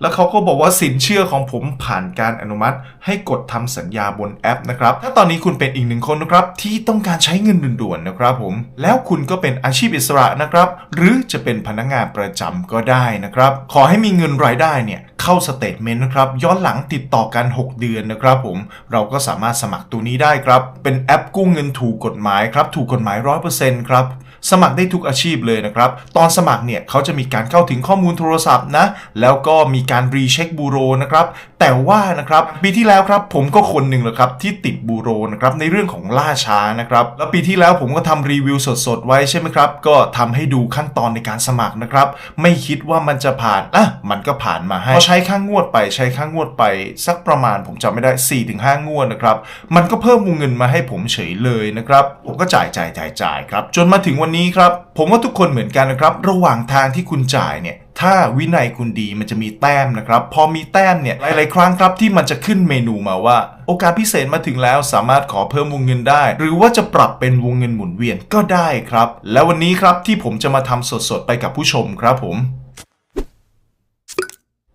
แล้วเขาก็บอกว่าสินเชื่อของผมผ่านการอนุมัติ ให้กดทำสัญญาบนแอปนะครับ ถ้าตอนนี้คุณเป็นอีกหนึ่งคนนะครับ ที่ต้องการใช้เงินด่วนๆนะครับผม แล้วคุณก็เป็นอาชีพอิสระนะครับ หรือจะเป็นพนักงานประจำก็ได้นะครับ ขอให้มีเงินรายได้เนี่ยเข้าสเตทเมนต์นะครับ ย้อนหลังติดต่อกัน 6 เดือนนะครับผม เราก็สามารถสมัครตัวนี้ได้ครับ เป็นแอปกู้เงินถูกกฎหมายครับ ถูกกฎหมาย 100%ครับ สมัครได้ทุกอาชีพเลยนะครับ ตอนสมัครเนี่ยเขาจะมีการเข้าถึงข้อมูลโทรศัพท์นะ แล้วก็มีการรีเช็คบูโรนะครับแต่ว่านะครับปีที่แล้วครับผมก็คนหนึ่งแหละครับที่ติดบูโรนะครับในเรื่องของล่าช้านะครับแล้วปีที่แล้วผมก็ทำรีวิวสดๆไว้ใช่ไหมครับก็ทำให้ดูขั้นตอนในการสมัครนะครับไม่คิดว่ามันจะผ่านอะมันก็ผ่านมาให้พอใช้ค่างงวดไปใช้ค่างงวดไป สักประมาณผมจำไม่ได้ 4-5 งวดนะครับมันก็เพิ่มวงเงินมาให้ผมเฉยเลยนะครับผมก็จ่ายจ่ายจ่ายจ่ายครับจนมาถึงวันนี้ครับผมว่าทุกคนเหมือนกันนะครับระหว่างทางที่คุณจ่ายเนี่ย ถ้าวินัยคุณดีมันจะมีแต้มนะครับ พอมีแต้มเนี่ย หลาย ๆ ครั้งครับที่มันจะขึ้นเมนูมาว่า โอกาสพิเศษมาถึงแล้วสามารถขอเพิ่มวงเงินได้ หรือว่าจะปรับเป็นวงเงินหมุนเวียนก็ได้ครับ แล้ววันนี้ครับที่ผมจะมาทำสด ๆ ไปกับผู้ชมครับผม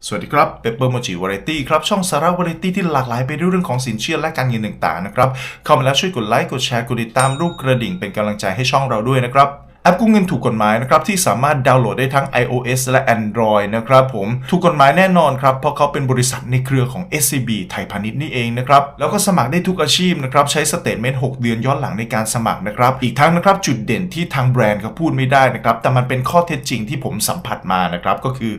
สวัสดีครับเปเปอร์โมจิวาไรตี้ครับ ช่องสาระวาไรตี้ที่หลากหลายไปด้วยเรื่องของสินเชื่อและการเงินต่างๆนะครับ เข้ามาแล้วช่วยกดไลค์กดแชร์กดติดตามรูปกระดิ่งเป็นกำลังใจให้ช่องเราด้วยนะครับ แอปกู้เงินถูกกฎหมายนะครับที่สามารถดาวน์โหลดได้ทั้ง iOS และ Android นะครับผมถูกกฎหมายแน่นอนครับ เพราะเขาเป็นบริษัทในเครือของ SCB ไทยพาณิชย์นี่เองนะครับ แล้วก็สมัครได้ทุกอาชีพนะครับ ใช้สเตทเมนต์6เดือนย้อนหลังในการสมัครนะครับ อีกทั้งนะครับจุดเด่นที่ทางแบรนด์เขาพูดไม่ได้นะครับ แต่มันเป็นข้อเท็จจริงที่ผมสัมผัสมานะครับ ก็คือ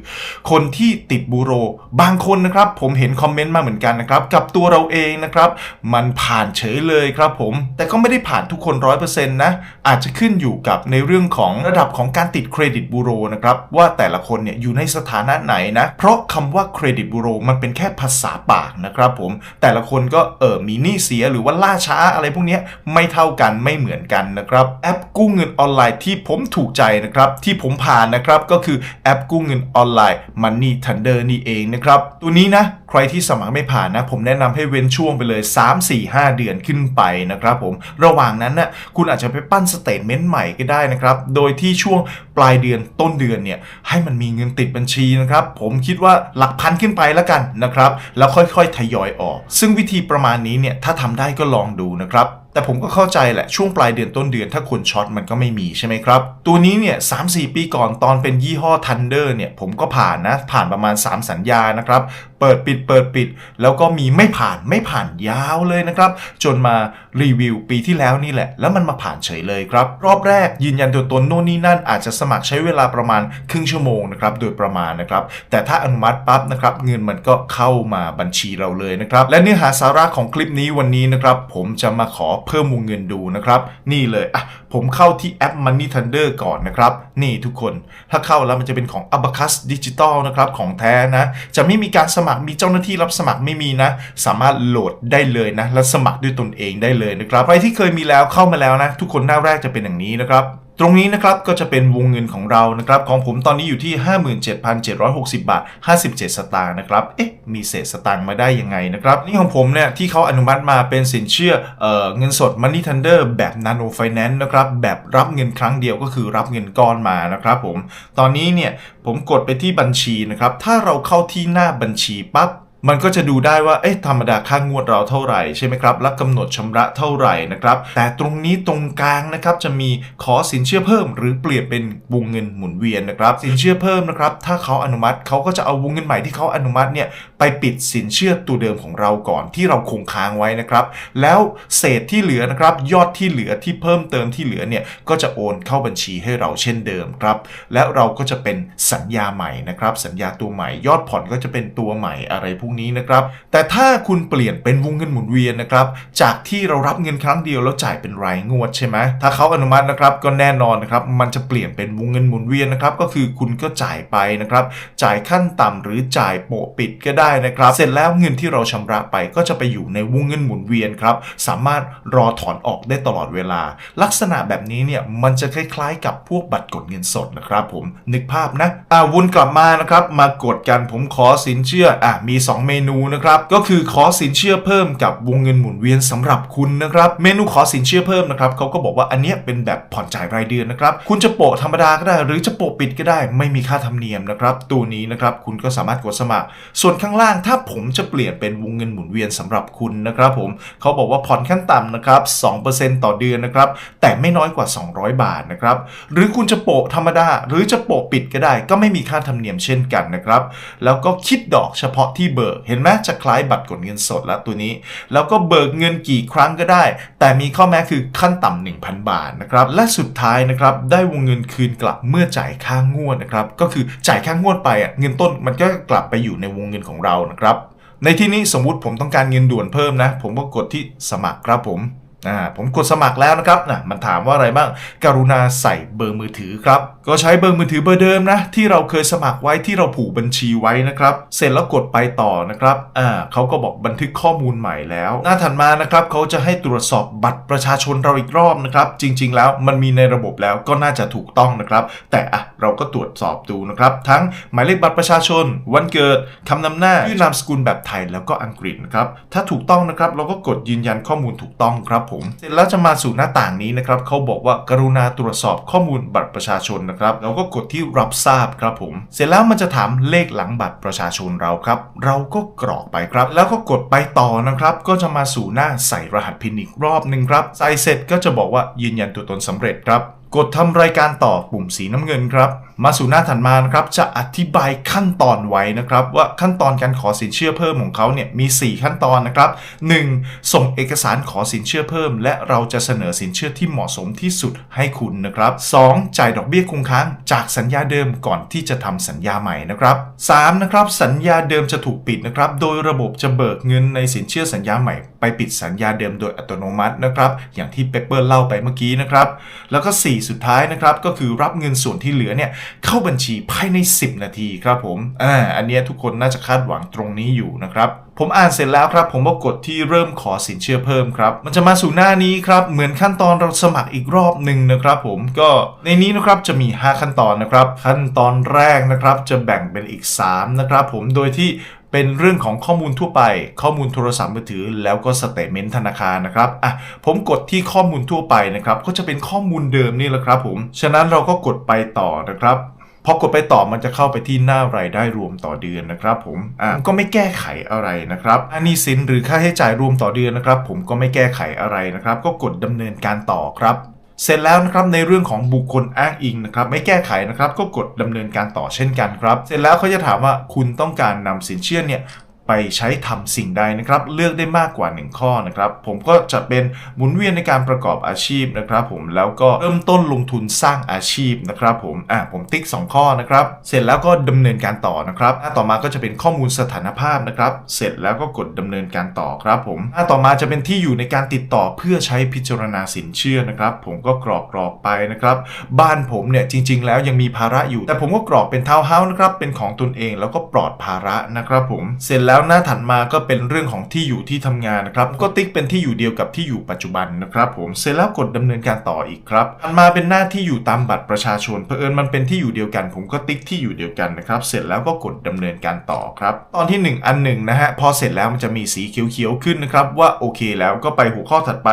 คนที่ติดบูโร บางคนนะครับผมเห็นคอมเมนต์มาเหมือนกันนะครับกับตัวเราเองนะครับมันผ่านเฉยเลยครับผม แต่ก็ไม่ได้ผ่านทุกคน100%นะอาจจะขึ้นอยู่กับในเรื่องื่องของระดับของการติดเครดิตบูโรนะครับว่าแต่ละคนเนี่ยอยู่ในสถานะไหนนะ เพราะคำว่าเครดิตบูโรมันเป็นแค่ภาษาปากนะครับผมแต่ละคนก็เออมีหนี้เสียหรือว่าล่าช้าอะไรพวกนี้ไม่เท่ากันไม่เหมือนกันนะครับแอปกู้เงินออนไลน์ที่ผมถูกใจนะครับที่ผมผ่านนะครับก็คือแอปกู้เงินออนไลน์ Money Thunder นี่เองนะครับตัวนี้นะ ใครที่สมัครไม่ผ่านนะ ผมแนะนำให้เว้นช่วงไปเลย 3 4 5 เดือนขึ้นไปนะครับผมระหว่างนั้นนะ่ะคุณอาจจะไปปั้นสเตทเมนต์ใหม่ก็ได้นะครับ โดยที่ช่วงปลายเดือนต้นเดือนเนี่ยให้มันมีเงินติดบัญชีนะครับ ผมคิดว่าหลักพันขึ้นไปแล้วกันนะครับ แล้วค่อยๆทยอยออก ซึ่งวิธีประมาณนี้เนี่ยถ้าทำได้ก็ลองดูนะครับ แต่ผมก็เข้าใจแหละช่วงปลายเดือนต้นเดือนถ้าคนช็อตมันก็ไม่มีใช่ไหมครับ ตัวนี้เนี่ยสามสี่ปีก่อนตอนเป็นยี่ห้อ Thunder เนี่ยผมก็ผ่านนะผ่านประมาณ 3 สัญญานะครับเปิดปิดเปิดปิด แล้วก็มีไม่ผ่านไม่ผ่านยาวเลยนะครับ จนมารีวิวปีที่แล้วนี่แหละ แล้วมันมาผ่านเฉยเลยครับ รอบแรกยืนยันตัวตนโน่นนี่นั่นอาจจะสมัครใช้เวลาประมาณครึ่งชั่วโมงนะครับโดยประมาณนะครับแต่ถ้าอนุมัติปั๊บนะครับเงินมันก็เข้ามาบัญชีเราเลยนะครับและเนื้อหาสาระของคลิปนี้วันนี้นะครับผมจะมาขอเพิ่มวงเงินดูนะครับ นี่เลยอะผมเข้าที่แอป Money Thunder ก่อนนะครับ นี่ทุกคนถ้าเข้าแล้วมันจะเป็นของ Abacus Digital นะครับ ของแท้นะ จะไม่มีการสมัครมีเจ้าหน้าที่รับสมัครไม่มีนะ สามารถโหลดได้เลยนะ และสมัครด้วยตนเองได้เลยนะครับใครที่เคยมีแล้วเข้ามาแล้วนะ ทุกคนหน้าแรกจะเป็นอย่างนี้นะครับ ตรงนี้นะครับก็จะเป็นวงเงินของเรานะครับของผมตอนนี้อยู่ที่ 57,760 บาท 57 สตางค์นะครับเอ๊ะมีเศษสตางค์มาได้ยังไงนะครับนี่ของผมเนี่ยที่เขาอนุมัติมาเป็นสินเชื่อเออเงินสด Money Thunder แบบ Nano Finance นะครับแบบรับเงินครั้งเดียวก็คือรับเงินก้อนมานะครับผมตอนนี้เนี่ยผมกดไปที่บัญชีนะครับถ้าเราเข้าที่หน้าบัญชีปั๊บ มันก็จะดูได้ว่า เอ๊ะ ธรรมดาค่างวดเราเท่าไหร่ ใช่ไหมครับ และกำหนดชำระเท่าไหร่นะครับ แต่ตรงนี้ตรงกลางนะครับ จะมีขอสินเชื่อเพิ่ม หรือเปลี่ยนเป็นวงเงินหมุนเวียนนะครับ สินเชื่อเพิ่มนะครับ ถ้าเขาอนุมัติเขาก็จะเอาวงเงินใหม่ที่เขาอนุมัติเนี่ย ไปปิดสินเชื่อตัวเดิมของเราก่อนที่เราคงค้างไว้นะครับ แล้วเศษที่เหลือนะครับ ยอดที่เหลือที่เพิ่มเติมที่เหลือเนี่ย ก็จะโอนเข้าบัญชีให้เราเช่นเดิมครับ แล้วเราก็จะเป็นสัญญาใหม่นะครับ สัญญาตัวใหม่ ยอดผ่อนก็จะเป็นตัวใหม่อะไรพวกนี้นะครับ แต่ถ้าคุณเปลี่ยนเป็นวงเงินหมุนเวียนนะครับ จากที่เรารับเงินครั้งเดียวแล้วจ่ายเป็นรายงวดใช่ไหมถ้าเขาอนุมัตินะครับก็แน่นอนนะครับมันจะเปลี่ยนเป็นวงเงินหมุนเวียนนะครับก็คือคุณก็จ่ายไปนะครับจ่ายขั้นต่ำหรือจ่ายโปะปิดก็ได้นะครับ เสร็จแล้วเงินที่เราชำระไปก็จะไปอยู่ในวงเงินหมุนเวียนครับสามารถรอถอนออกได้ตลอดเวลา ลักษณะแบบนี้เนี่ยมันจะคล้ายๆ กับพวกบัตรกดเงินสดนะครับผมนึกภาพนะอ่าวนกลับมานะครับมากดกันผมขอสินเชื่ออะมี 2 2 เมนูนะครับก็คือขอสินเชื่อเพิ่มกับวงเงินหมุนเวียนสำหรับคุณนะครับเมนูขอสินเชื่อเพิ่มนะครับเขาก็บอกว่าอันเนี้ยเป็นแบบผ่อนจ่ายรายเดือนนะครับคุณจะโปะธรรมดาก็ได้ หรือจะโปะปิดก็ได้ ไม่มีค่าธรรมเนียมนะครับตัวนี้นะครับคุณก็สามารถกดสมัคร ส่วนข้างล่างถ้าผมจะเปลี่ยนเป็นวงเงินหมุนเวียนสำหรับคุณนะครับผมเขาบอกว่าผ่อนขั้นต่ำนะครับ2%ต่อเดือนนะครับแต่ไม่น้อยกว่า 200 บาทนะครับหรือคุณจะโปะธรรมดา หรือจะโปะปิดก็ได้ ก็ไม่มีค่าธรรมเนียมเช่นกันนะครับแล้วก็คิดดอกเฉพาะที่เบิก เห็นไหมจะคล้ายบัตรกดเงินสดแล้วตัวนี้ แล้วก็เบิกเงินกี่ครั้งก็ได้ แต่มีข้อแม้คือขั้นต่ำ1,000 บาทนะครับ และสุดท้ายนะครับได้วงเงินคืนกลับเมื่อจ่ายค่างวดนะครับ ก็คือจ่ายค่างวดไปอะเงินต้นมันก็กลับไปอยู่ในวงเงินของเรานะครับ ในที่นี้สมมุติผมต้องการเงินด่วนเพิ่มนะ ผมก็กดที่สมัครครับผม อ่าผมกดสมัครแล้วนะครับนะมันถามว่าอะไรบ้างกรุณาใส่เบอร์มือถือครับ ก็ใช้เบอร์มือถือเบอร์เดิมนะ ที่เราเคยสมัครไว้ที่เราผูกบัญชีไว้นะครับ เสร็จแล้วกดไปต่อนะครับอ่าเขาก็บอกบันทึกข้อมูลใหม่แล้ว หน้าถัดมานะครับเขาจะให้ตรวจสอบบัตรประชาชนเราอีกรอบนะครับ จริง ๆ แล้วมันมีในระบบแล้วก็น่าจะถูกต้องนะครับ แต่อะเราก็ตรวจสอบดูนะครับ ทั้งหมายเลขบัตรประชาชน วันเกิดคำนำหน้าชื่อนามสกุลแบบไทยแล้วก็อังกฤษนะครับถ้าถูกต้องนะครับเราก็กดยืนยันข้อมูลถูกต้องครับผมเสร็จแล้วจะมาสู่หน้าต่างนี้นะครับเขาบอกว่ากรุณาตรวจสอบข้อมูลบัตรประชาชนนะครับเราก็กดที่รับทราบครับผม เสร็จแล้วมันจะถามเลขหลังบัตรประชาชนเราครับ เราก็กรอกไปครับ แล้วก็กดไปต่อนะครับ ก็จะมาสู่หน้าใส่รหัสพินอีกรอบหนึ่งครับ ใส่เสร็จก็จะบอกว่ายืนยันตัวตนสำเร็จครับ กดทำรายการต่อปุ่มสีน้ำเงินครับ มาสู่หน้าถัดมานะครับจะอธิบายขั้นตอนไว้นะครับ ว่าขั้นตอนการขอสินเชื่อเพิ่มของเขาเนี่ยมี 4 ขั้นตอนนะครับ 1. ส่งเอกสารขอสินเชื่อเพิ่ม และเราจะเสนอสินเชื่อที่เหมาะสมที่สุดให้คุณนะครับ 2. จ่ายดอกเบี้ยคงค้างจากสัญญาเดิมก่อนที่จะทำสัญญาใหม่นะครับ 3. นะครับสัญญาเดิมจะถูกปิดนะครับโดยระบบจะเบิกเงินในสินเชื่อสัญญาใหม่ ไปปิดสัญญาเดิมโดยอัตโนมัตินะครับอย่างที่เปเปอร์เล่าไปเมื่อกี้นะครับแล้วก็ 4สุดท้ายนะครับก็คือรับเงินส่วนที่เหลือเนี่ยเข้าบัญชีภายใน 10 นาทีครับผมอ่าอันนี้ทุกคนน่าจะคาดหวังตรงนี้อยู่นะครับผมอ่านเสร็จแล้วครับ ผมก็กดที่เริ่มขอสินเชื่อเพิ่มครับ มันจะมาสู่หน้านี้ครับเหมือนขั้นตอนเราสมัครอีกรอบหนึ่งนะครับ ผมก็ในนี้นะครับจะมี 5 ขั้นตอนนะครับ ขั้นตอนแรกนะครับจะแบ่งเป็นอีก 3 นะครับ ผมโดยที่ เป็นเรื่องของข้อมูลทั่วไป ข้อมูลโทรศัพท์มือถือ แล้วก็สเตทเมนต์ธนาคารนะครับอะผมกดที่ข้อมูลทั่วไปนะครับ ก็จะเป็นข้อมูลเดิมนี่แหละครับผม ฉะนั้นเราก็กดไปต่อนะครับพอกดไปต่อมันจะเข้าไปที่หน้ารายได้รวมต่อเดือนนะครับ ผมอ่าก็ไม่แก้ไขอะไรนะครับอันนี้สินหรือค่าใช้จ่ายรวมต่อเดือนนะครับ ผมก็ไม่แก้ไขอะไรนะครับ ก็กดดำเนินการต่อครับ เสร็จแล้วนะครับในเรื่องของบุคคลอ้างอิงนะครับไม่แก้ไขนะครับก็กดดำเนินการต่อเช่นกันครับ เสร็จแล้วเขาจะถามว่าคุณต้องการนำสินเชื่อเนี่ย ไปใช้ทำสิ่งใดนะครับ เลือกได้มากกว่า 1 ข้อนะครับ ผมก็จะเป็นหมุนเวียนในการประกอบอาชีพนะครับผมแล้วก็เริ่มต้นลงทุนสร้างอาชีพนะครับผมอ่าผมติ๊ก 2 ข้อนะครับเสร็จแล้วก็ดำเนินการต่อนะครับหน้าต่อมาก็จะเป็นข้อมูลสถานภาพนะครับเสร็จแล้วก็กดดำเนินการต่อครับผมหน้าต่อมาจะเป็นที่อยู่ในการติดต่อเพื่อใช้พิจารณาสินเชื่อนะครับ ผมก็กรอกกรอกไปนะครับ บ้านผมเนี่ยจริง ๆ แล้วยังมีภาระอยู่ แต่ผมก็กรอกเป็นทาวน์เฮาส์นะครับเป็นของตนเองแล้วก็ปลอดภาระนะครับผมเสร็จแล้วหน้าถัดมาก็เป็นเรื่องของที่อยู่ที่ทำงานนะครับ ก็ติ๊กเป็นที่อยู่เดียวกับที่อยู่ปัจจุบันนะครับ ผมเสร็จแล้วกดดำเนินการต่ออีกครับถัดมาเป็นหน้าที่อยู่ตามบัตรประชาชนเผอิญมันเป็นที่อยู่เดียวกัน ผมก็ติ๊กที่อยู่เดียวกันนะครับ เสร็จแล้วก็กดดำเนินการต่อครับ ตอนที่ 1 อันหนึ่งนะฮะพอเสร็จแล้วมันจะมีสีเขียวๆขึ้นนะครับ ว่าโอเคแล้วก็ไปหัวข้อถัดไป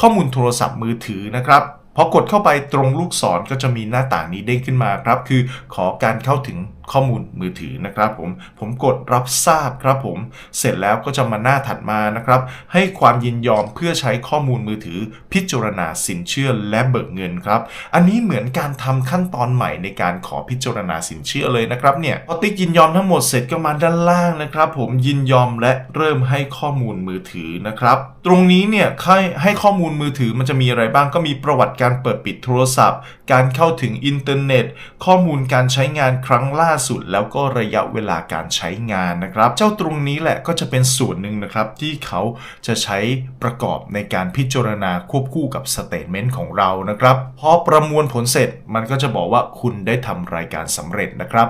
ข้อมูลโทรศัพท์มือถือนะครับพอกดเข้าไปตรงลูกศรก็จะมีหน้าต่างนี้เด้งขึ้นมาครับ คือขอการเข้าถึงข้อมูลมือถือนะครับผม ผมกดรับทราบครับผม เสร็จแล้วก็จะมาหน้าถัดมานะครับ ให้ความยินยอมเพื่อใช้ข้อมูลมือถือ พิจารณาสินเชื่อและเบิกเงินครับ อันนี้เหมือนการทำขั้นตอนใหม่ในการขอพิจารณาสินเชื่อเลยนะครับเนี่ยพอติ๊กยินยอมทั้งหมดเสร็จก็มาด้านล่างนะครับ ผมยินยอมและเริ่มให้ข้อมูลมือถือนะครับ ตรงนี้เนี่ยให้ให้ข้อมูลมือถือมันจะมีอะไรบ้างก็มีประวัติการเปิดปิดโทรศัพท์ การเข้าถึงอินเทอร์เน็ต ข้อมูลการใช้งานครั้งล่าสุดแล้วก็ระยะเวลาการใช้งานนะครับ เจ้าตรงนี้แหละก็จะเป็นส่วนหนึ่งนะครับที่เขาจะใช้ประกอบในการพิจารณาควบคู่กับสเตทเมนต์ของเรานะครับพอประมวลผลเสร็จมันก็จะบอกว่าคุณได้ทำรายการสำเร็จนะครับ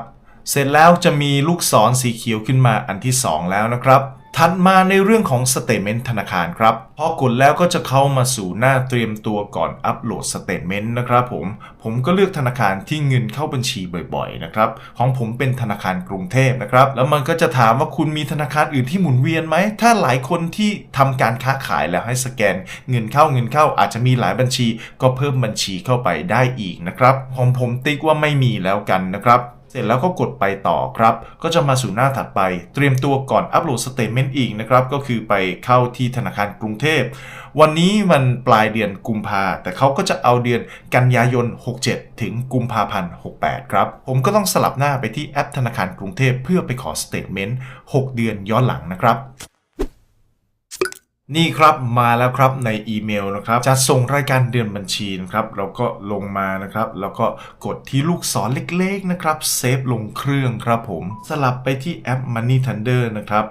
เสร็จแล้วจะมีลูกศรสีเขียวขึ้นมาอันที่ 2 แล้วนะครับ ถัดมาในเรื่องของสเต t เมนต์ธนาคารครับ พอกดแล้วก็จะเข้ามาสู่หน้าเตรียมตัวก่อนอัปโหลดสเต t เมนต์นะครับผม ผมก็เลือกธนาคารที่เงินเข้าบัญชีบ่อยๆนะครับ ของผมเป็นธนาคารกรุงเทพนะครับ แล้วมันก็จะถามว่าคุณมีธนาคารอื่นที่หมุนเวียนไหม ถ้าหลายคนที่ทำการค้าขายแล้วให้สแกน เงินเข้าเงินเข้าอาจจะมีหลายบัญชี ก็เพิ่มบัญชีเข้าไปได้อีกนะครับ ของผมติ๊กว่าไม่มีแล้วกันนะครับ เสร็จแล้วก็กดไปต่อครับ ก็จะมาสู่หน้าถัดไป เตรียมตัวก่อนอัปโหลดสเตทเมนต์อีกนะครับ ก็คือไปเข้าที่ธนาคารกรุงเทพ วันนี้มันปลายเดือนกุมภาแต่เขาก็จะเอาเดือนกันยายน 67 ถึงกุมภาพันธ์ 68 ครับ ผมก็ต้องสลับหน้าไปที่แอปธนาคารกรุงเทพ เพื่อไปขอสเตทเมนต์ 6 เดือนย้อนหลังนะครับ นี่ครับมาแล้วครับในอีเมลนะครับจะส่งรายการเดือนบัญชีนะครับเราก็ลงมานะครับ แล้วก็กดที่ลูกศรเล็กๆนะครับเซฟลงเครื่องครับผมสลับไปที่แอป Money Thunder นะครับ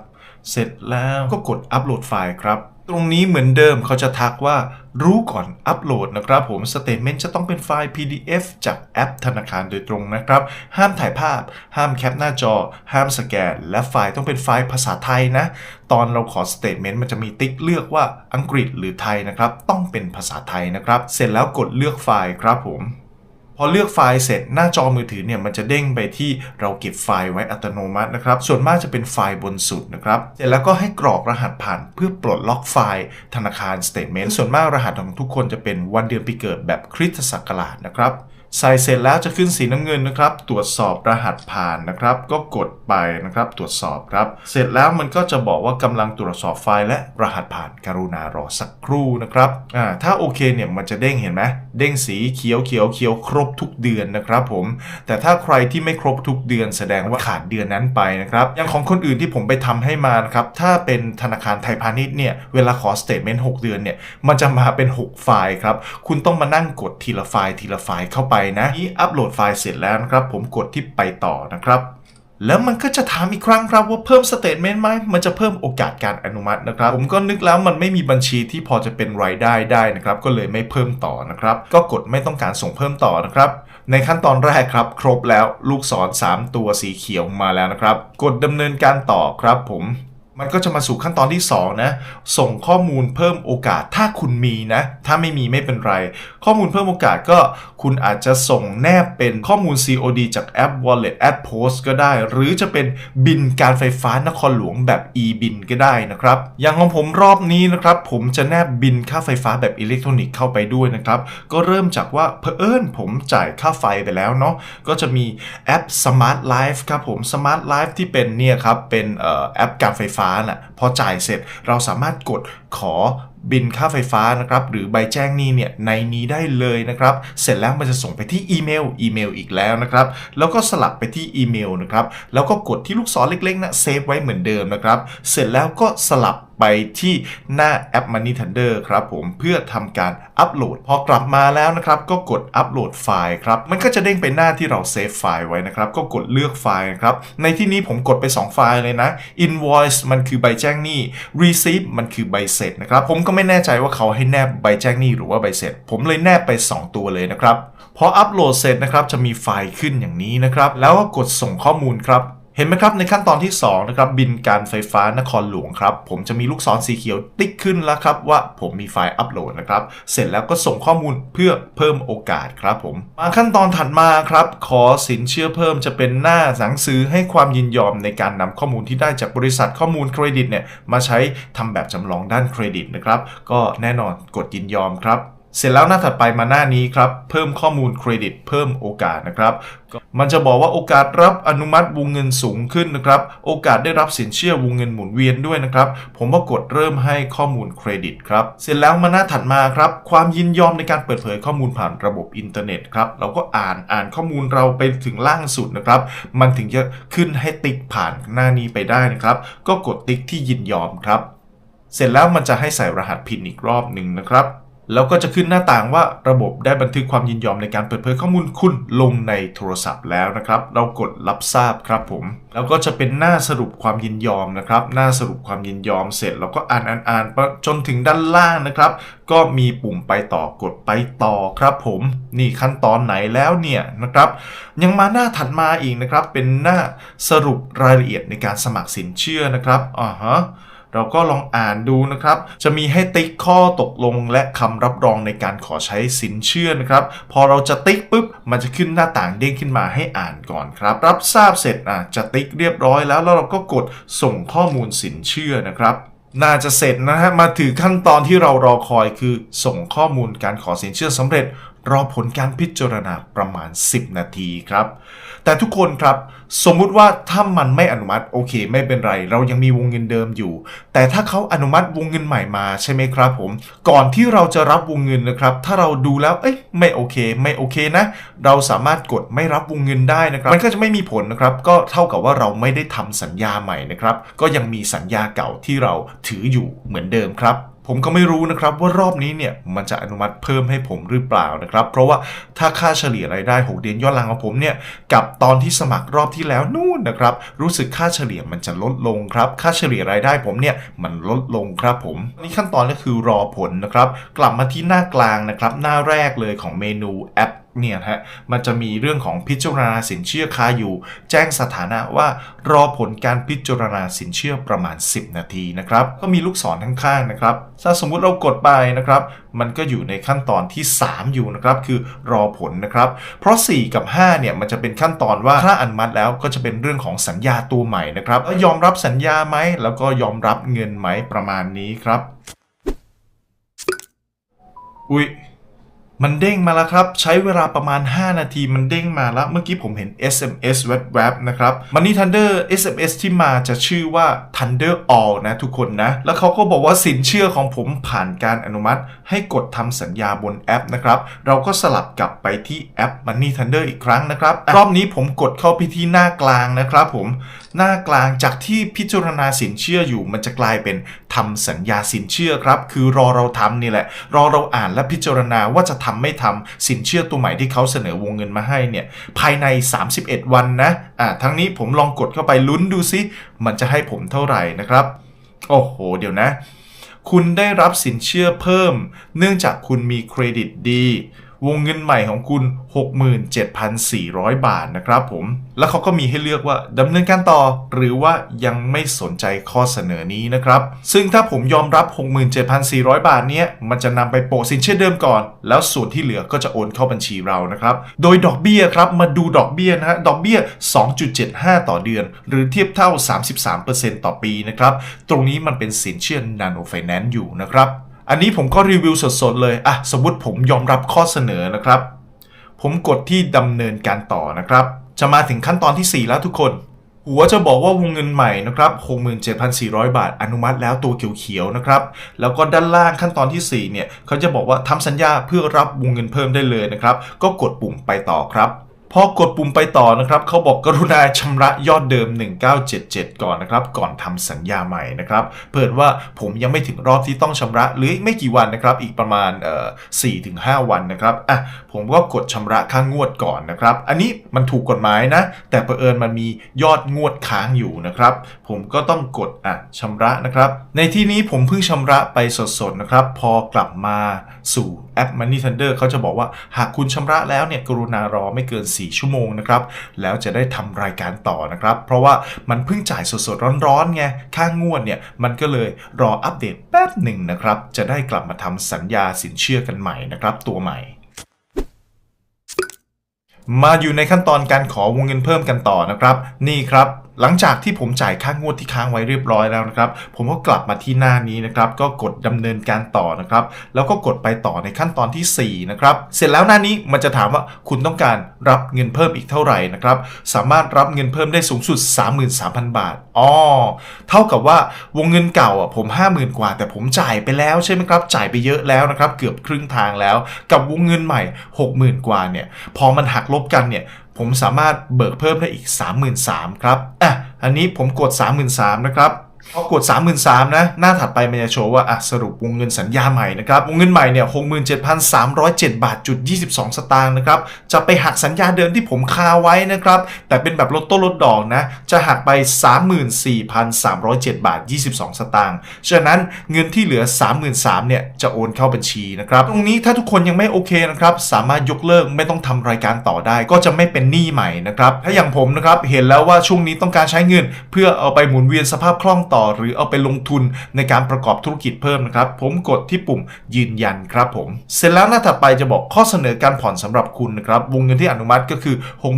เสร็จแล้วก็กดอัปโหลดไฟล์ครับ ตรงนี้เหมือนเดิมเขาจะทักว่ารู้ก่อนอัปโหลดนะครับผมสเต t เมนต์จะต้องเป็นไฟล์ PDF จากแอปธนาคารโดยตรงนะครับ ห้ามถ่ายภาพ ห้ามแคปหน้าจอ ห้ามสแกน และไฟล์ต้องเป็นไฟล์ภาษาไทยนะ ตอนเราขอสเต t เมนต์มันจะมีติ๊กเลือกว่าอังกฤษหรือไทยนะครับ ต้องเป็นภาษาไทยนะครับ เสร็จแล้วกดเลือกไฟล์ครับผม พอเลือกไฟล์เสร็จหน้าจอมือถือเนี่ยมันจะเด้งไปที่เราเก็บไฟล์ไว้อัตโนมัตินะครับ ส่วนมากจะเป็นไฟล์บนสุดนะครับ เสร็จแล้วก็ให้กรอกรหัสผ่านเพื่อปลดล็อกไฟล์ธนาคารสเตทเมนต์ส่วนมากรหัสของทุกคนจะเป็นวันเดือนปีเกิดแบบคริสตศักราชนะครับ ใส่เสร็จแล้วจะขึ้นสีน้ำเงินนะครับ ตรวจสอบรหัสผ่านนะครับ ก็กดไปนะครับ ตรวจสอบครับ เสร็จแล้วมันก็จะบอกว่ากำลังตรวจสอบไฟล์และรหัสผ่านกรุณารอสักครู่นะครับอ่าถ้าโอเคเนี่ยมันจะเด้งเห็นไหมเด้งสีเขียวเขียวเขียวครบทุกเดือนนะครับผม แต่ถ้าใครที่ไม่ครบทุกเดือนแสดงว่าขาดเดือนนั้นไปนะครับอย่างของคนอื่นที่ผมไปทำให้มานะครับถ้าเป็นธนาคารไทยพาณิชย์เนี่ยเวลาขอสเต t เมนต์6เดือนเนี่ยมันจะมาเป็น 6 ไฟล์ครับคุณต้องมานั่งกดทีละไฟล์ทีละไฟล์เข้าไปนะนี่อัปโหลดไฟล์เสร็จแล้วนะครับ ผมกดที่ไปต่อนะครับ แล้วมันก็จะถามอีกครั้งครับว่าเพิ่มสเต t เมนต์ไหมมันจะเพิ่มโอกาสการอนุมัตินะครับ ผมก็นึกแล้วมันไม่มีบัญชีที่พอจะเป็นรายได้ได้นะครับ ก็เลยไม่เพิ่มต่อนะครับ ก็กดไม่ต้องการส่งเพิ่มต่อนะครับในขั้นตอนแรกครับ ครบแล้วลูกศร 3 ตัวสีเขียวมาแล้วนะครับ กดดำเนินการต่อครับผม มันก็จะมาสู่ขั้นตอนที่ 2 นะ ส่งข้อมูลเพิ่มโอกาส ถ้าคุณมีนะ ถ้าไม่มีไม่เป็นไร ข้อมูลเพิ่มโอกาสก็คุณอาจจะส่งแนบเป็นข้อมูล COD จากแอป Wallet App Post ก็ได้ หรือจะเป็นบินการไฟฟ้านครหลวงแบบ e-bill ก็ได้นะครับ อย่างของผมรอบนี้นะครับ ผมจะแนบบินค่าไฟฟ้าแบบอิเล็กทรอนิกส์เข้าไปด้วยนะครับ ก็เริ่มจากว่าเพอเอิญผมจ่ายค่าไฟไปแล้วเนาะ ก็จะมีแอป Smart Life ครับผม Smart Life ที่เป็นเนี่ยครับ เป็นออแอปการไฟฟ้าน่ะพอจ่ายเสร็จเราสามารถกดขอบินค่าไฟฟ้านะครับหรือใบแจ้งหนี้เนี่ยในนี้ได้เลยนะครับเสร็จแล้วมันจะส่งไปที่อีเมลอีเมลอีกแล้วนะครับแล้วก็สลับไปที่อีเมลนะครับแล้วก็กดที่ลูกศรเล็กๆนะเซฟไว้เหมือนเดิมนะครับเสร็จแล้วก็สลับไปที่หน้าแอป Money Thunder ครับผมเพื่อทำการอัปโหลด พอกลับมาแล้วนะครับ ก็กดอัปโหลดไฟล์ครับ มันก็จะเด้งไปหน้าที่เราเซฟไฟล์ไว้นะครับ ก็กดเลือกไฟล์นะครับ ในที่นี้ผมกดไป 2 ไฟล์เลยนะ invoice มันคือใบแจ้งหนี้ receipt มันคือใบเสร็จนะครับ ผมก็ไม่แน่ใจว่าเขาให้แนบใบแจ้งหนี้หรือว่าใบเสร็จ ผมเลยแนบไป 2 ตัวเลยนะครับพออัปโหลดเสร็จนะครับจะมีไฟล์ขึ้นอย่างนี้นะครับแล้วก็กดส่งข้อมูลครับ เห็นไหมครับในขั้นตอนที่2นะครับบินการไฟฟ้านครหลวงครับผมจะมีลูกศรสีเขียวติ๊กขึ้นแล้วครับว่าผมมีไฟล์อัปโหลดนะครับเสร็จแล้วก็ส่งข้อมูลเพื่อเพิ่มโอกาสครับผมมาขั้นตอนถัดมาครับขอสินเชื่อเพิ่มจะเป็นหน้าหนังสือให้ความยินยอมในการนำข้อมูลที่ได้จากบริษัทข้อมูลเครดิตเนี่ยมาใช้ทำแบบจำลองด้านเครดิตนะครับก็แน่นอนกดยินยอมครับ เสร็จแล้วหน้าถัดไปมาหน้านี้ครับ เพิ่มข้อมูลเครดิตเพิ่มโอกาสนะครับ มันจะบอกว่าโอกาสรับอนุมัติวงเงินสูงขึ้นนะครับ โอกาสได้รับสินเชื่อวงเงินหมุนเวียนด้วยนะครับ ผมก็กดเริ่มให้ข้อมูลเครดิตครับ เสร็จแล้วมาหน้าถัดมาครับ ความยินยอมในการเปิดเผยข้อมูลผ่านระบบอินเทอร์เน็ตครับ เราก็อ่านอ่านข้อมูลเราไปถึงล่างสุดนะครับ มันถึงจะขึ้นให้ติ๊กผ่านหน้านี้ไปได้นะครับ ก็กดติ๊กที่ยินยอมครับ เสร็จแล้วมันจะให้ใส่รหัสพินอีกรอบหนึ่งนะครับ แล้วก็จะขึ้นหน้าต่างว่าระบบได้บันทึกความยินยอมในการเปิดเผยข้อมูลคุณลงในโทรศัพท์แล้วนะครับ เรากดรับทราบครับผม แล้วก็จะเป็นหน้าสรุปความยินยอมนะครับ หน้าสรุปความยินยอมเสร็จเราก็อ่านอ่านอ่านจนถึงด้านล่างนะครับ ก็มีปุ่มไปต่อกดไปต่อครับผม นี่ขั้นตอนไหนแล้วเนี่ยนะครับ ยังมาหน้าถัดมาอีกนะครับ เป็นหน้าสรุปรายละเอียดในการสมัครสินเชื่อนะครับอ่าฮะ เราก็ลองอ่านดูนะครับ จะมีให้ติ๊กข้อตกลงและคำรับรองในการขอใช้สินเชื่อนะครับ พอเราจะติ๊กปุ๊บ มันจะขึ้นหน้าต่างเด้งขึ้นมาให้อ่านก่อนครับ รับทราบเสร็จอะจะติ๊กเรียบร้อยแล้วแล้วเราก็กดส่งข้อมูลสินเชื่อนะครับน่าจะเสร็จนะฮะ มาถึงขั้นตอนที่เรารอคอยคือส่งข้อมูลการขอสินเชื่อสำเร็จ รอผลการพิจารณาประมาณ 10 นาทีครับ แต่ทุกคนครับ สมมุติว่าถ้ามันไม่อนุมัติโอเค ไม่เป็นไร เรายังมีวงเงินเดิมอยู่ แต่ถ้าเขาอนุมัติวงเงินใหม่มาใช่ไหมครับผม ก่อนที่เราจะรับวงเงินนะครับ ถ้าเราดูแล้วเอ้ยไม่โอเค ไม่โอเคนะ เราสามารถกดไม่รับวงเงินได้นะครับ มันก็จะไม่มีผลนะครับ ก็เท่ากับว่าเราไม่ได้ทำสัญญาใหม่นะครับ ก็ยังมีสัญญาเก่าที่เราถืออยู่เหมือนเดิมครับ ผมก็ไม่รู้นะครับว่ารอบนี้เนี่ยมันจะอนุมัติเพิ่มให้ผมหรือเปล่านะครับ เพราะว่าถ้าค่าเฉลี่ยรายได้ 6 เดือนย้อนหลังของผมเนี่ยกับตอนที่สมัครรอบที่แล้วนู่นนะครับรู้สึกค่าเฉลี่ยมันจะลดลงครับ ค่าเฉลี่ยรายได้ผมเนี่ยมันลดลงครับผมนี่ขั้นตอนก็คือรอผลนะครับ กลับมาที่หน้ากลางนะครับ หน้าแรกเลยของเมนูแอป เนี่ยฮะมันจะมีเรื่องของพิจารณาสินเชื่อค้าอยู่ แจ้งสถานะว่ารอผลการพิจารณาสินเชื่อประมาณ 10 นาทีนะครับก็มีลูกศรข้างๆนะครับถ้าสมมุติเรากดไปนะครับ มันก็อยู่ในขั้นตอนที่ 3 อยู่นะครับ คือรอผลนะครับ เพราะ 4 กับ 5 เนี่ย มันจะเป็นขั้นตอนว่าถ้าอนุมัติแล้วก็จะเป็นเรื่องของสัญญาตัวใหม่นะครับยอมรับสัญญาไหมแล้วก็ยอมรับเงินไหมประมาณนี้ครับ อุ้ย มันเด้งมาแล้วครับ ใช้เวลาประมาณ 5 นาทีมันเด้งมาแล้ว เมื่อกี้ผมเห็น SMS แวบๆนะครับ Money Thunder SMS ที่มาจะชื่อว่า Thunder All นะทุกคนนะ แล้วเขาก็บอกว่าสินเชื่อของผมผ่านการอนุมัติ ให้กดทำสัญญาบนแอปนะครับ เราก็สลับกลับไปที่แอป Money Thunder อีกครั้งนะครับ รอบนี้ผมกดเข้าไปที่หน้ากลางนะครับผมหน้ากลางจากที่พิจารณาสินเชื่ออยู่มันจะกลายเป็น ทำสัญญาสินเชื่อครับ คือรอเราทำนี่แหละ รอเราอ่านและพิจารณาว่าจะทำไม่ทำสินเชื่อตัวใหม่ที่เขาเสนอวงเงินมาให้เนี่ยภายใน 31 วันนะอ่าทั้งนี้ผมลองกดเข้าไปลุ้นดูซิ มันจะให้ผมเท่าไหร่นะครับ โอ้โห เดี๋ยวนะ คุณได้รับสินเชื่อเพิ่ม เนื่องจากคุณมีเครดิตดี วงเงินใหม่ของคุณ 67,400 บาทนะครับผม แล้วเขาก็มีให้เลือกว่าดำเนินการต่อหรือว่ายังไม่สนใจข้อเสนอนี้นะครับ ซึ่งถ้าผมยอมรับ 67,400 บาทเนี้ยมันจะนำไปโปะสินเชื่อเดิมก่อน แล้วส่วนที่เหลือก็จะโอนเข้าบัญชีเรานะครับ โดยดอกเบี้ยครับมาดูดอกเบี้ยนะฮะดอกเบี้ย 2.75 ต่อเดือน หรือเทียบเท่า 33%ต่อปีนะครับ ตรงนี้มันเป็นสินเชื่อ Nano Finance อยู่นะครับ อันนี้ผมก็รีวิวสดๆเลยอะสมมติผมยอมรับข้อเสนอนะครับ ผมกดที่ดำเนินการต่อนะครับ จะมาถึงขั้นตอนที่ 4 แล้วทุกคน หัวจะบอกว่าวงเงินใหม่นะครับ 67,400 บาทอนุมัติแล้วตัวเขียวๆนะครับ แล้วก็ด้านล่างขั้นตอนที่ 4 เนี่ยเขาจะบอกว่าทำสัญญาเพื่อรับวงเงินเพิ่มได้เลยนะครับ ก็กดปุ่มไปต่อครับ พอกดปุ่มไปต่อนะครับเขาบอกกรุณาชำระยอดเดิม 1977 ก่อนนะครับ ก่อนทำสัญญาใหม่นะครับเปิดว่าผมยังไม่ถึงรอบที่ต้องชำระหรือไม่กี่วันนะครับ อีกประมาณเอ่อ4-5วันนะครับอะผมก็กดชำระค่างวดก่อนนะครับ อันนี้มันถูกกฎหมายนะ แต่เผอิญมันมียอดงวดค้างอยู่นะครับ ผมก็ต้องกดอะชำระนะครับ ในที่นี้ผมเพิ่งชำระไปสดๆนะครับ พอกลับมาสู่แอป Money Thunder เขาจะบอกว่าหากคุณชำระแล้วเนี่ยกรุณารอไม่เกิน 4 ชั่วโมงนะครับ แล้วจะได้ทำรายการต่อนะครับ เพราะว่ามันเพิ่งจ่ายสดๆ ร้อนๆไงค่างวดเนี่ย มันก็เลยรออัปเดตแป๊บหนึ่งนะครับ จะได้กลับมาทำสัญญาสินเชื่อกันใหม่นะครับ ตัวใหม่มาอยู่ในขั้นตอนการขอวงเงินเพิ่มกันต่อนะครับ นี่ครับหลังจากที่ผมจ่ายค่างวดที่ค้างไว้เรียบร้อยแล้วนะครับ ผมก็กลับมาที่หน้านี้นะครับ ก็กดดำเนินการต่อนะครับ แล้วก็กดไปต่อในขั้นตอนทีสี่ 4 นะครับ เสร็จแล้วหน้านี้มันจะถามว่าคุณต้องการรับเงินเพิ่มอีกเท่าไหร่นะครับ สามารถรับเงินเพิ่มได้สูงสุด 33,000 บาทอ๋อเท่ากับว่าวงเงินเก่าอะผม 50,000 กว่า แต่ผมจ่ายไปแล้วใช่ไหมครับ จ่ายไปเยอะแล้วนะครับ เกือบครึ่งทางแล้ว กับวงเงินใหม่ 60,000 กว่าเนี่ย พอมันหักลบกันเนี่ย ผมสามารถเบิกเพิ่มได้อีก 33,000ครับอะอันนี้ผมกด 33,000นะครับ พอกด 33,000นะหน้าถัดไปมันจะโชว์ว่าอะสรุปวงเงินสัญญาใหม่นะครับวงเงินใหม่เนี่ย67,307 บาทจุด22 สตางค์นะครับจะไปหักสัญญาเดิมที่ผมคาไว้นะครับแต่เป็นแบบลดต้นลดดอกนะจะหักไป 34,307 บาท 22 สตางค์ฉะนั้นเงินที่เหลือ 33,000เนี่ยจะโอนเข้าบัญชีนะครับตรงนี้ถ้าทุกคนยังไม่โอเคนะครับสามารถยกเลิกไม่ต้องทำรายการต่อได้ ก็จะไม่เป็นหนี้ใหม่นะครับถ้าอย่างผมนะครับเห็นแล้วว่าช่วงนี้ต้องการใช้เงิน เพื่อเอาไปหมุนเวียนสภาพคล่องต่อหรือเอาไปลงทุนในการประกอบธุรกิจเพิ่มนะครับ ผมกดที่ปุ่มยืนยันครับผม เสร็จแล้วหน้าถัดไปจะบอกข้อเสนอการผ่อนสำหรับคุณนะครับ วงเงินที่อนุมัติก็คือ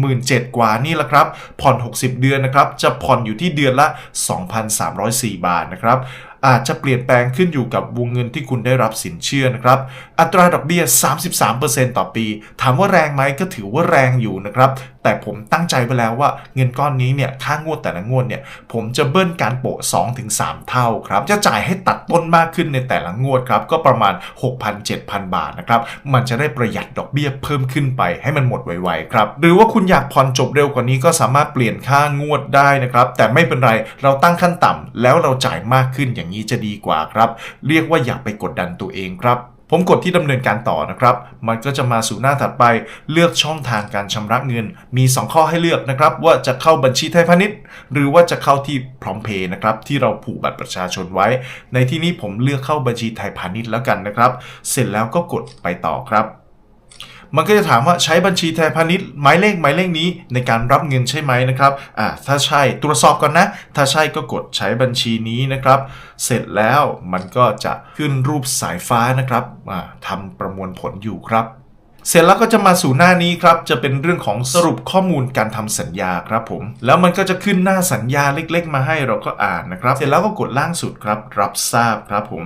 67,000กว่านี่แหละครับ ผ่อน 60 เดือนนะครับ จะผ่อนอยู่ที่เดือนละ 2,304 บาทนะครับอาจจะเปลี่ยนแปลงขึ้นอยู่กับวงเงินที่คุณได้รับสินเชื่อนะครับ อัตราดอกเบี้ย 33%ต่อปี ถามว่าแรงไหมก็ถือว่าแรงอยู่นะครับ แต่ผมตั้งใจไว้แล้วว่าเงินก้อนนี้เนี่ยค่างวดแต่ละงวดเนี่ยผมจะเบิ้ลการโปะ2-3เท่าครับจะจ่ายให้ตัดต้นมากขึ้นในแต่ละงวดครับก็ประมาณ 6,000-7,000 บาทนะครับมันจะได้ประหยัดดอกเบี้ยเพิ่มขึ้นไปให้มันหมดไวๆครับหรือว่าคุณอยากผ่อนจบเร็วกว่านี้ก็สามารถเปลี่ยนค่างวดได้นะครับแต่ไม่เป็นไรเราตั้งขั้นต่ำแล้วเราจ่ายมากขึ้นอย่างนี้จะดีกว่าครับ เรียกว่าอย่าไปกดดันตัวเองครับ ผมกดที่ดำเนินการต่อนะครับ มันก็จะมาสู่หน้าถัดไปเลือกช่องทางการชำระเงิน มี 2 ข้อให้เลือกนะครับ ว่าจะเข้าบัญชีไทยพาณิชย์ หรือว่าจะเข้าที่พร้อมเพย์นะครับ ที่เราผูกบัตรประชาชนไว้ ในที่นี้ผมเลือกเข้าบัญชีไทยพาณิชย์แล้วกันนะครับ เสร็จแล้วก็กดไปต่อครับ มันก็จะถามว่าใช้บัญชีไทยพาณิชย์หมายเลขหมายเลขนี้ในการรับเงินใช่ไหมนะครับอ่าถ้าใช่ตรวจสอบก่อนนะ ถ้าใช่ก็กดใช้บัญชีนี้นะครับ เสร็จแล้วมันก็จะขึ้นรูปสายฟ้านะครับอ่าทำประมวลผลอยู่ครับ เสร็จแล้วก็จะมาสู่หน้านี้ครับจะเป็นเรื่องของสรุปข้อมูลการทำสัญญาครับผม แล้วมันก็จะขึ้นหน้าสัญญาเล็ก ๆ มาให้เราก็อ่านนะครับ เสร็จแล้วก็กดล่างสุดครับ รับทราบครับผม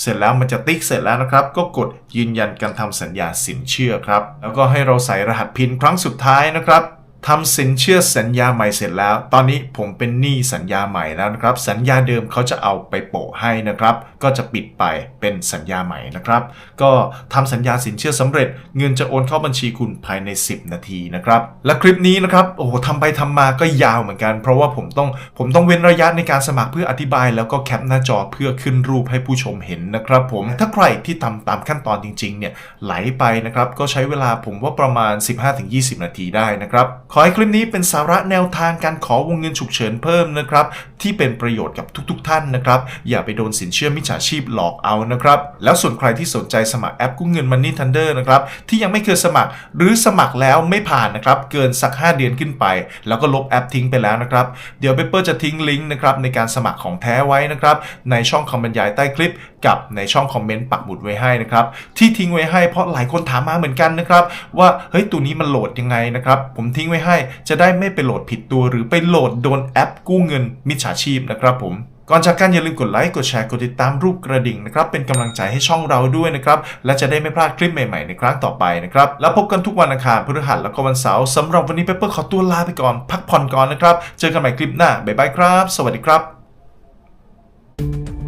เสร็จแล้วมันจะติ๊กเสร็จแล้วนะครับ ก็กดยืนยันการทำสัญญาสินเชื่อครับ แล้วก็ให้เราใส่รหัสพินครั้งสุดท้ายนะครับ ทำสินเชื่อสัญญาใหม่เสร็จแล้ว ตอนนี้ผมเป็นหนี้สัญญาใหม่แล้วนะครับ สัญญาเดิมเขาจะเอาไปโปะให้นะครับ ก็จะปิดไปเป็นสัญญาใหม่นะครับ ก็ทำสัญญาสินเชื่อสำเร็จ เงินจะโอนเข้าบัญชีคุณภายใน 10 นาทีนะครับ และคลิปนี้นะครับ โอ้โหทำไปทำมาก็ยาวเหมือนกัน เพราะว่าผมต้องผมต้องเว้นระยะในการสมัครเพื่ออธิบาย แล้วก็แคปหน้าจอเพื่อขึ้นรูปให้ผู้ชมเห็นนะครับผม ถ้าใครที่ทำตามขั้นตอนจริงๆเนี่ยไหลไปนะครับ ก็ใช้เวลาผมว่าประมาณ 15-20 นาทีได้นะครับขอให้คลิปนี้เป็นสาระแนวทางการขอวงเงินฉุกเฉินเพิ่มนะครับ ที่เป็นประโยชน์กับทุก ๆ ท่านนะครับ อย่าไปโดนสินเชื่อมิจฉาชีพหลอกเอานะครับ แล้วส่วนใครที่สนใจสมัครแอปกู้เงิน Money Thunder นะครับที่ยังไม่เคยสมัครหรือสมัครแล้วไม่ผ่านนะครับเกินสัก 5 เดือนขึ้นไป แล้วก็ลบแอปทิ้งไปแล้วนะครับเดี๋ยวเปเปอร์จะทิ้งลิงก์นะครับในการสมัครของแท้ไว้นะครับในช่องคอมบรรยายใต้คลิป กับในช่องคอมเมนต์ปักหมุดไว้ให้นะครับที่ทิ้งไว้ให้เพราะหลายคนถามมาเหมือนกันนะครับว่าเฮ้ยตัวนี้มันโหลดยังไงนะครับผมทิ้งไว้ให้จะได้ไม่ไปโหลดผิดตัว หรือไปโหลดโดนแอปกู้เงินมิจฉาชีพนะครับผมก่อนจากกันอย่าลืมกดไลค์ กดแชร์ กดติดตามรูปกระดิ่งนะครับ เป็นกำลังใจให้ช่องเราด้วยนะครับ และจะได้ไม่พลาดคลิปใหม่ๆในครั้งต่อไปนะครับ แล้วพบกันทุกวันอังคารพฤหัสแล้วก็วันเสาร์สำหรับวันนี้เปเปอร์ขอตัวลาไปก่อน พักผ่อนก่อนนะครับ เจอกันใหม่คลิปหน้า บ๊ายบายครับ สวัสดีครับ